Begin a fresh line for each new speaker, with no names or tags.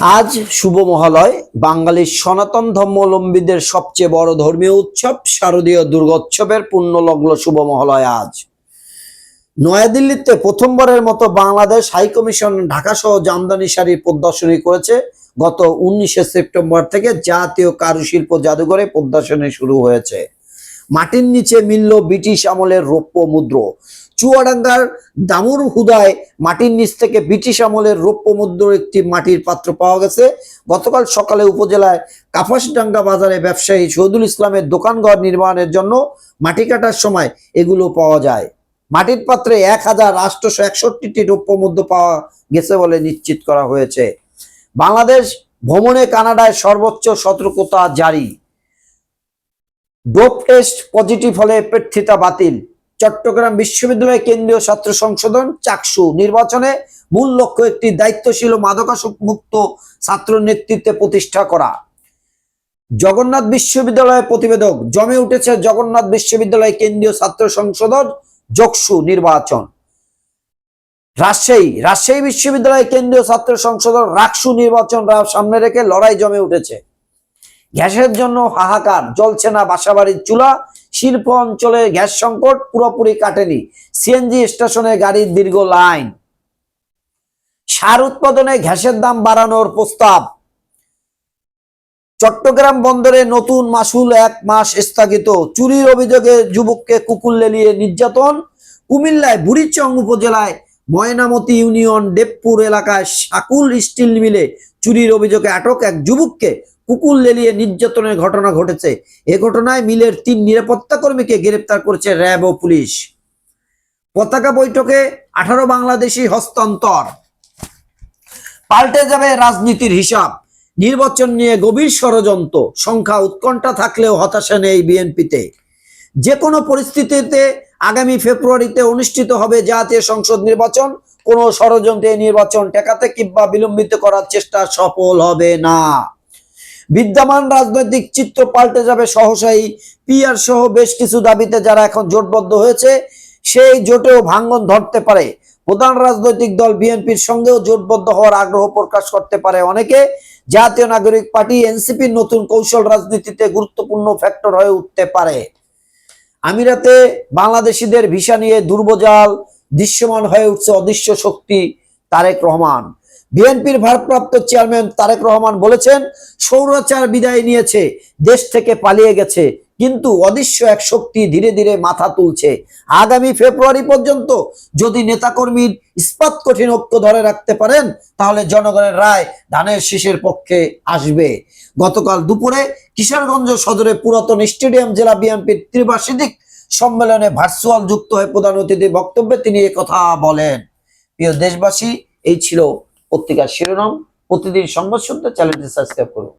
আজ শুভ মহালয়। বাঙালির সনাতন ধর্মাবলম্বীদের সবচেয়ে বড় ধর্মীয় উৎসব শারদীয় দুর্গোৎসবের পূর্ণলগ্ন শুভ মহালয় আজ। নয়াদিল্লিতে প্রথমবারের মতো বাংলাদেশ হাই কমিশন ঢাকা সহ জামদানি শাড়ির প্রদর্শনী করেছে। গত উনিশে সেপ্টেম্বর থেকে জাতীয় কারুশিল্প জাদুঘরে প্রদর্শনী শুরু হয়েছে। মাটির নিচে মিলল ব্রিটিশ আমলের রৌপ্য মুদ্র। চুয়াডাঙ্গার দামুর হুদায় মাটির নিচ থেকে ব্রিটিশ আমলের রৌপ্য মুদ্রার একটি মাটির পাত্র পাওয়া গেছে। গতকাল সকালে উপজেলায় কাফাসডাঙ্গা বাজারে ব্যবসায়ী শহীদুল ইসলামের দোকানঘর নির্মাণের জন্য মাটি কাটার সময় এগুলো পাওয়া যায়। মাটির পাত্রে এক হাজার আটশোশো একষট্টিটি রৌপ্য মুদ্রা পাওয়া গেছে বলে নিশ্চিত করা হয়েছে। বাংলাদেশ ভ্রমণে কানাডায় সর্বোচ্চ সতর্কতা জারি। ডোপ টেস্ট পজিটিভ হলে প্রার্থিতা বাতিল। চট্টগ্রাম বিশ্ববিদ্যালয় কেন্দ্রীয় ছাত্র সংশোধন, চাকসু নির্বাচনে মূল লক্ষ্য একটি দায়িত্বশীল মাদকাসক্ত মুক্ত ছাত্র নেতৃত্বে প্রতিষ্ঠা করা। জগন্নাথ বিশ্ববিদ্যালয়ের প্রতিবেদক, জমে উঠেছে জগন্নাথ বিশ্ববিদ্যালয় কেন্দ্রীয় ছাত্র সংসদ জকসু নির্বাচন। রাজশাহী রাজশাহী বিশ্ববিদ্যালয় কেন্দ্রীয় ছাত্র সংসদ রাকসু নির্বাচন সামনে রেখে লড়াই জমে উঠেছে। গ্যাসের জন্য হাহাকার, জ্বলছে না বাসাবাড়ির চুলা, শিল্প অঞ্চলে গ্যাস সংকট পুরোপুরি কাটেনি। সিএনজি স্টেশনে গাড়ির দীর্ঘ লাইন। সার উৎপাদনে গ্যাসের দাম বাড়ানোর প্রস্তাব। চট্টগ্রাম বন্দরে নতুন মাসুল এক মাস স্থগিত। চুরির অভিযোগে যুবককে কুকুর লেলিয়ে নির্যাতন। কুমিল্লায় বুড়িচং উপজেলায় ময়নামতি ইউনিয়ন দেবপুর এলাকায় সাকুল স্টিল মিলে চুরির অভিযোগে আটক এক যুবককে কুকুর লেলিয়ে নির্যাতনের ঘটনা ঘটেছে। এ ঘটনায় মিলের তিন নিরাপত্তা কর্মীকে গ্রেপ্তার করেছে র্যাব ও পুলিশ। পতাকা বৈঠকে আঠারো বাংলাদেশি হস্তান্তর। পাল্টে যাবে রাজনীতির হিসাব। নির্বাচন নিয়ে গভীর ষড়যন্ত্র। সংখ্যা উৎকণ্ঠা থাকলেও হতাশা নেই বিএনপিতে। যে কোনো পরিস্থিতিতে আগামী ফেব্রুয়ারিতে অনুষ্ঠিত হবে জাতীয় সংসদ নির্বাচন। কোনো ষড়যন্ত্রে নির্বাচন ঠেকাতে কিংবা বিলম্বিত করার চেষ্টা সফল হবে না। বিদ্যমান রাজনৈতিক চিত্র পাল্টে যাবে সহসাই। পিআর সহ বেশ কিছু দাবিতে যারা এখন জোটবদ্ধ হয়েছে, সেই জোটেও ভাঙ্গন ধরতে পারে। প্রধান রাজনৈতিক দল বিএনপির সঙ্গেও জোটবদ্ধ হওয়ার আগ্রহ প্রকাশ করতে পারে অনেকে। জাতীয় নাগরিক পার্টি এনসিপির নতুন কৌশল রাজনীতিতে গুরুত্বপূর্ণ ফ্যাক্টর হয়ে উঠতে পারে। আমিরাতে বাংলাদেশিদের ভিসা নিয়ে দুর্বজাল দৃশ্যমান হয়ে উঠছে অদৃশ্য শক্তি তারেক রহমান। বিএনপির ভারপ্রাপ্ত চেয়ারম্যান তারেক রহমান বলেছেন সৌরাচার বিদায় নিয়েছে, দেশ থেকে পালিয়ে গেছে, কিন্তু অদৃশ্য এক শক্তি ধীরে ধীরে মাথা তুলছে। আগামী ফেব্রুয়ারি পর্যন্ত যদি নেতাকর্মীর ইস্পাত কঠিন ঐক্য ধরে রাখতে পারেন, তাহলে জনগণের রায় ধানের শীষের পক্ষে আসবে। গতকাল দুপুরে কিশোরগঞ্জ সদরে পুরাতন স্টেডিয়াম জেলা বিএনপির ত্রিবার্ষিক সম্মেলনে ভার্চুয়াল যুক্ত হয়ে প্রধান অতিথির বক্তব্যে তিনি কথা বলেন। প্রিয় দেশবাসী, এই ছিল পত্রিকার শিরোনাম প্রতিদিন সংবাদ শুনতে চ্যানেলটি সাবস্ক্রাইব করুন।